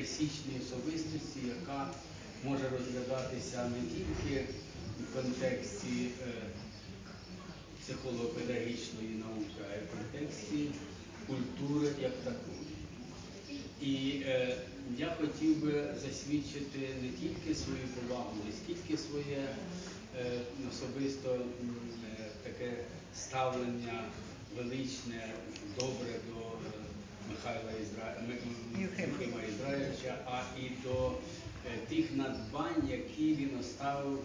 пересічній особистості, яка може розглядатися не тільки в контексті е, психолого-педагогічної науки, а й в контексті культури як такої. І е, я хотів би засвідчити не тільки свою повагу, не скільки своє е, особисто таке ставлення величне, добре до Михайла Ізра... Ізраїльовича, а і до е, тих надбань, які він оставив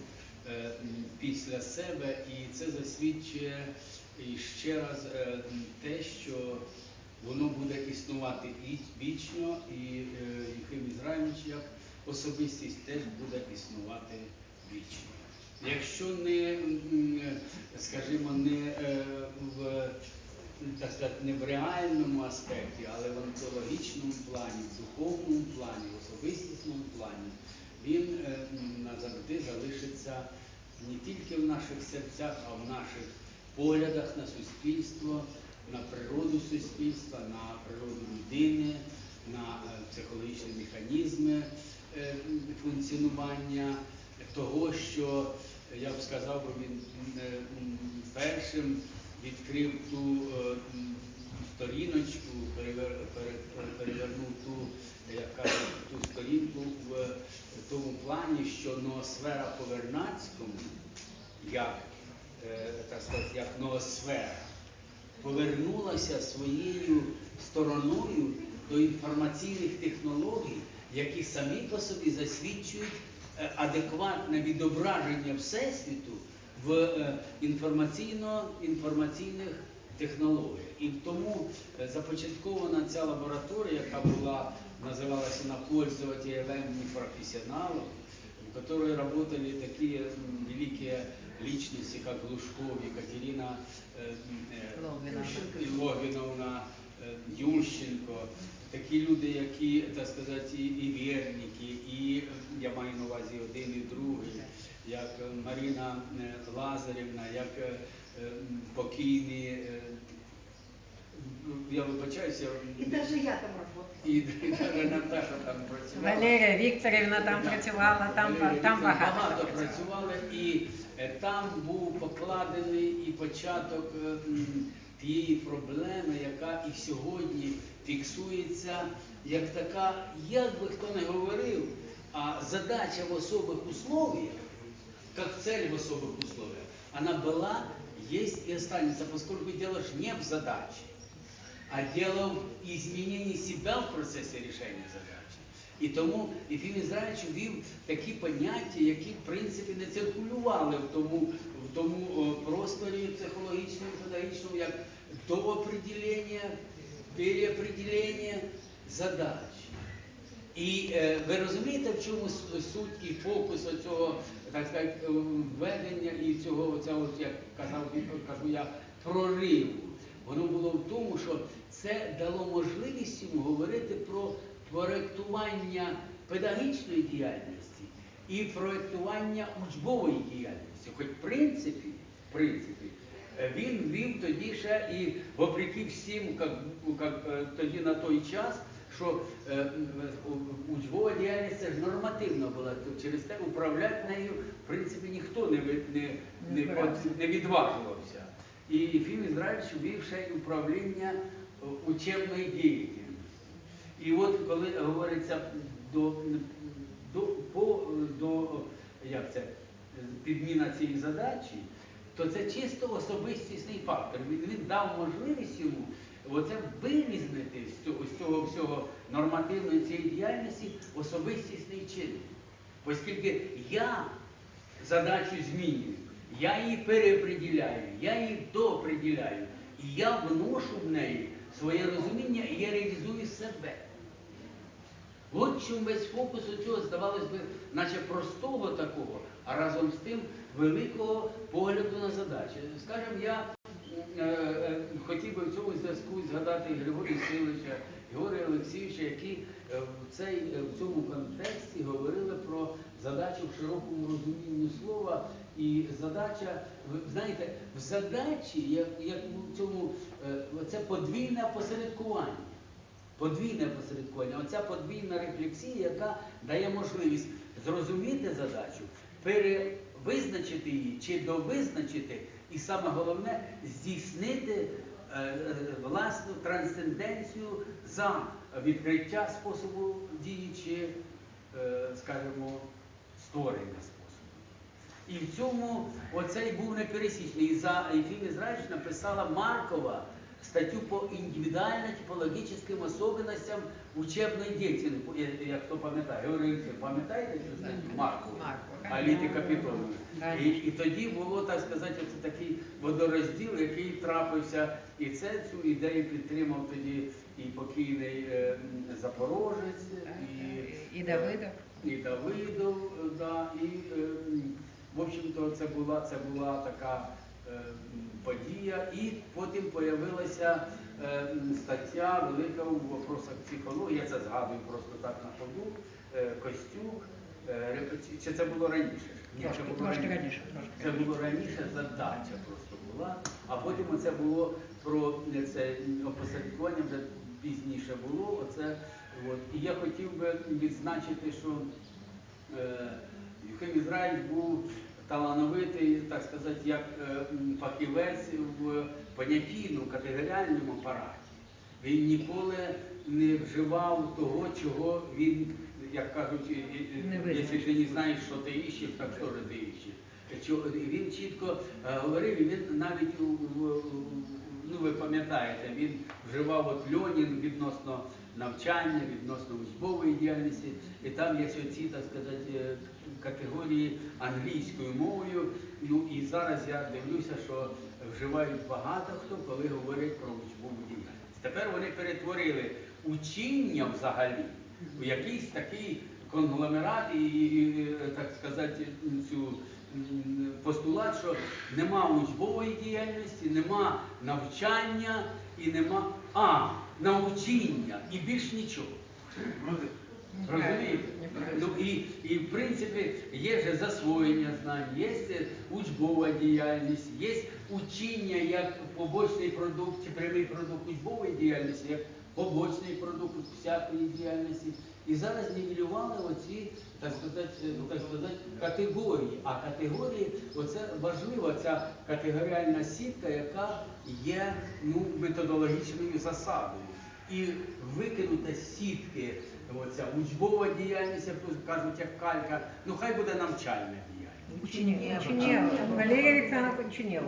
е, після себе, і це засвідчує ще раз е, те, що воно буде існувати віч- вічно, і Юхим Ізраїльович як особистість теж буде існувати вічно. Якщо не, скажімо, не в так сказати, не в реальному аспекті, але в онтологічному плані, в духовному плані, в особистісному плані, він е, назавжди залишиться не тільки в наших серцях, а в наших поглядах на суспільство, на природу суспільства, на природу людини, на е, психологічні механізми е, функціонування того, що я б сказав, він першим відкрив ту е, сторіночку, перевернув ту, як кажуть, ту сторінку в тому плані, що ноосфера по Вернадському, як, е, так сказати, як ноосфера, повернулася своєю стороною до інформаційних технологій, які самі по собі засвідчують е, адекватне відображення Всесвіту в е, інформаційно-інформаційних технологіях. І тому е, започаткована ця лабораторія, яка була, називалася на пользователя профессионалов, в которой работали такие великие личности, как Глушков, Екатерина э, е, Ющенко, такі люди, які, так сказати, і, вірники, і я маю на увазі один і другий, як Маріна е, Лазарівна, як е, е, покійні, я вибачаюся, І навіть я там работала. і навіть Наташа там працювала. Валерія Вікторівна там Да. працювала, там, Валерія там багато. багато працювали, і там був покладений і початок тієї проблеми, яка і сьогодні фіксується як така, як би хто не говорив, а задача в особих условиях, как цель в особых условиях, она была, есть и останется, поскольку дело ж не в задаче, а дело в изменении себя в процесі рішення задачі. І тому Ефім Ізраїльович ввів такі поняття, які в принципі не циркулювали в тому, в тому просторі психологічному, педагогічному, як доопределення, переопределення задач. І е, ви розумієте, в чому суть і фокус цього, так сказати, е, введення і цього, цього як казав, кажу я, прориву. Воно було в тому, що це дало можливість йому говорити про проєктування педагогічної діяльності і проєктування учбової діяльності. Хоч в принципі, в принципі, е, він вів тоді ще і вопреки всім, як, як е, тоді на той час, що е, у- учбова діяльність це ж нормативна була, то через те управляти нею, в принципі, ніхто не, не, Не не, відважувався. І Фім Ізраїльович вів ще й управління е, учебної діяльності. І от коли говориться до, до, по, до як це, підміна цієї задачі, то це чисто особистісний фактор. Він, він дав можливість йому оце вирізнити з цього, всього нормативної цієї діяльності особистісний чинник. Оскільки я задачу змінюю, я її переопределяю, я її доопределяю, і я вношу в неї своє розуміння, і я реалізую себе. От чим весь фокус у цього, здавалось би, наче простого такого, а разом з тим великого погляду на задачі. Скажімо, я хотів би в цьому зв'язку згадати і Григорія Силича, Георгія Олексійовича, які е, в, цей, е, в цьому контексті говорили про задачу в широкому розумінні слова. І задача, ви знаєте, в задачі, як, як в цьому, е, це подвійне посередкування. подвійне опосередкування. Оця подвійна рефлексія, яка дає можливість зрозуміти задачу, перевизначити її чи довизначити, і саме головне здійснити е, власну трансценденцію за відкриття способу дії чи, е, скажімо, створення способу. І в цьому оцей був непересічний. І за Ефім Ізраїльович написала Маркова статтю по індивідуально-типологічним особенностям учебної діяльності. Як хто пам'ятає, говорив, пам'ятаєте цю статтю? Маркова, Аліти. Капітонової. І, і тоді було, так сказати, оце такий водорозділ, який трапився, і це цю ідею підтримав тоді і покійний е, Запорожець, і, І Давидов. і Давидов, е, да, і е, в общем-то це була, це була така е, подія. І потім появилася е, стаття велика у вопросах психології, я це згадую просто так на ходу, е, Костюк. Е, Чи це було раніше? Ні, це було раніше, Це було раніше, задача просто була, а потім це було про е, це опосередкування вже пізніше було. Оце, от. І я хотів би відзначити, що е, Юхим Ізраїль був талановитий, так сказати, як е, фахівець в понятійному категоріальному апараті. Він ніколи не вживав того, чого він, як кажуть, якщо ти не знаєш, що ти іщеш, так що ж ти іщеш. Він чітко е, говорив, і він навіть ну ви пам'ятаєте, він вживав от Льонін відносно навчання, відносно учбової діяльності, і там є оці, так сказати, е, категорії англійською мовою. Ну і зараз я дивлюся, що вживають багато хто, коли говорять про учбову діяльність. Тепер вони перетворили учіння взагалі у якийсь такий конгломерат і, і, так сказати, цю постулат, що нема учбової діяльності, нема навчання і нема а, научіння і більш нічого. Розумієте? Ну і, і в принципі є же засвоєння знань, є учбова діяльність, є учіння як побочний продукт чи прямий продукт учбової діяльності, як побочний продукт всякої діяльності. І зараз нівелювали оці, так сказати, е, так сказати, категорії. А категорії, оце важлива ця категоріальна сітка, яка є ну, методологічною засадою. І викинута з сітки оця учбова діяльність, як тут кажуть, як калька, ну хай буде навчальна діяльність. Ученєва. Ученєва. Валерій Олександрович Ученєва.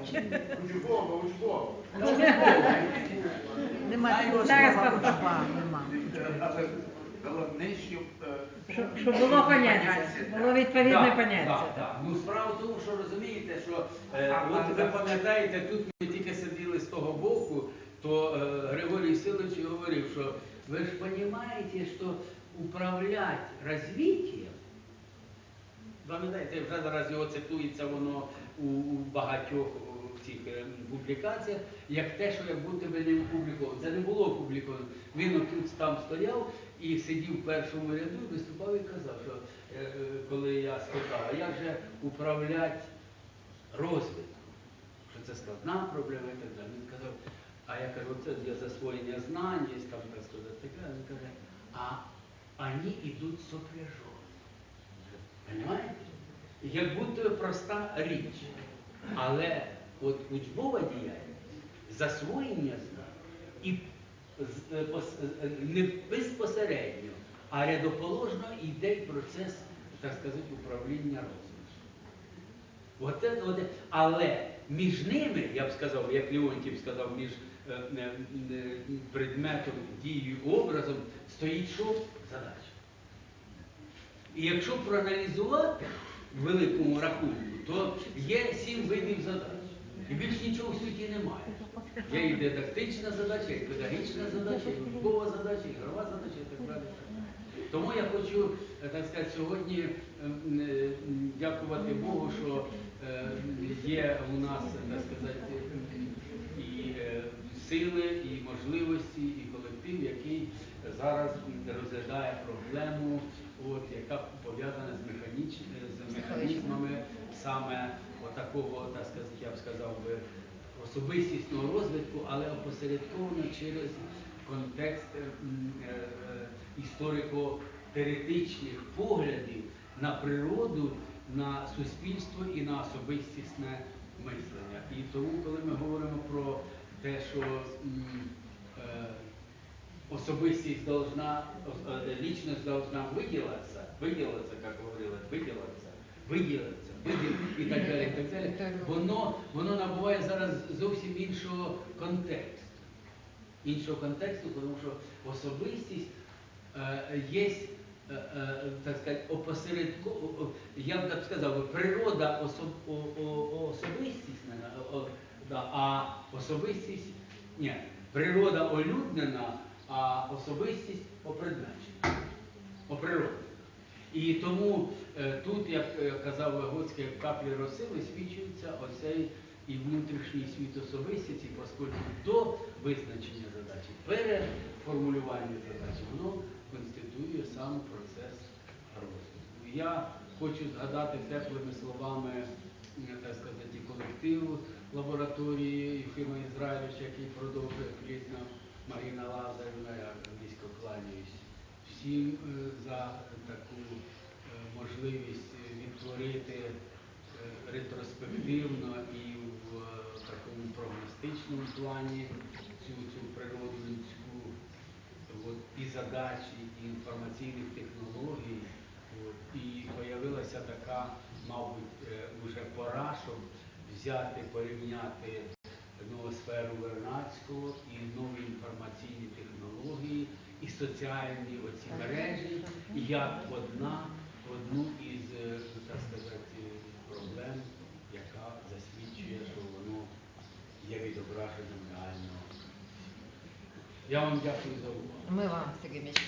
Учбова, учбова. Нема такого зараз слова нема. Але головне, щоб Щоб, щоб було поняття, було відповідне поняття. так, так. Ну справа в тому, що розумієте, що е, А, от ви так. пам'ятаєте, тут ми тільки сиділи з того боку, то е, Григорій Силович говорив, що ви ж розумієте, що управляти розвиттям, пам'ятаєте, вже зараз його цитується воно у, у багатьох цих е, публікаціях, як те, що як будто би не опубліковано. Це не було опубліковано. Він отут там стояв і сидів в першому ряду, виступав і казав, що е, коли я спитав, а як же управляти розвитком? Що це складна проблема і так далі. Він казав, а я кажу, це для засвоєння знань, є там, так сказати. Він каже, а вони йдуть сопряжом. Понимаєте? Як будто проста річ. Але от учбова діяльність, засвоєння знань і не безпосередньо, а рядоположно йде процес, так сказати, управління оце. Але між ними, я б сказав, як Леонтів сказав, між е, е, е, предметом, дією, образом стоїть що? Задача. І якщо проаналізувати в великому рахунку, то є сім видів задач. І більш нічого в суті немає. Є і дидактична задача, і педагогічна задача, і учбова задача, і ігрова задача і так далі. Тому я хочу, е, так сказати, сьогодні е, е, дякувати Богу, що є у нас, так сказати, і сили, і можливості, і колектив, який зараз розглядає проблему, от, яка пов'язана з, з механізмами саме отакого, так сказати, я б сказав би, особистісного розвитку, але опосередковано через контекст е, м, е, е, історико-теоретичних поглядів на природу, на суспільство і на особистісне мислення. І тому, коли ми говоримо про те, що м, е, особистість должна, ос- э, личность должна выделаться, выделаться, как говорила, выделаться, виділитися, виділ- і так далі, і так далі. Воно, воно набуває зараз зовсім іншого контексту. Іншого контексту, тому що особистість е, є, е, е, так сказати, опосередко, о- о- я б так сказав, природа особ, о, о, особистісна, о, о, да, а особистість, ні, природа олюднена, а особистість опредмечена, оприроднена. І тому е, тут, як е, казав Вигоцький, як каплі роси висвічується оцей і внутрішній світ особистості, оскільки до визначення задачі, перед формулюванням задачі, воно конституює сам процес розвитку. Я хочу згадати теплими словами, е, так сказати, колективу лабораторії Єфима Ізраїльовича, який продовжує плітно Маріна Лазарівна, я низько кланяюсь всім е, за таку е, можливість відтворити е, ретроспективно і в такому прогностичному плані цю, цю природу людську от, і задачі, і інформаційних технологій. От, і появилася така, мабуть, е, уже пора, щоб взяти, порівняти ноосферу Вернадського і нові інформаційні технології, соціальні оці мережі як одна, одну із е, так сказати, проблем, яка засвідчує, що воно є відображеним реального. Я вам дякую за увагу. Ми вам, Сергій Міч.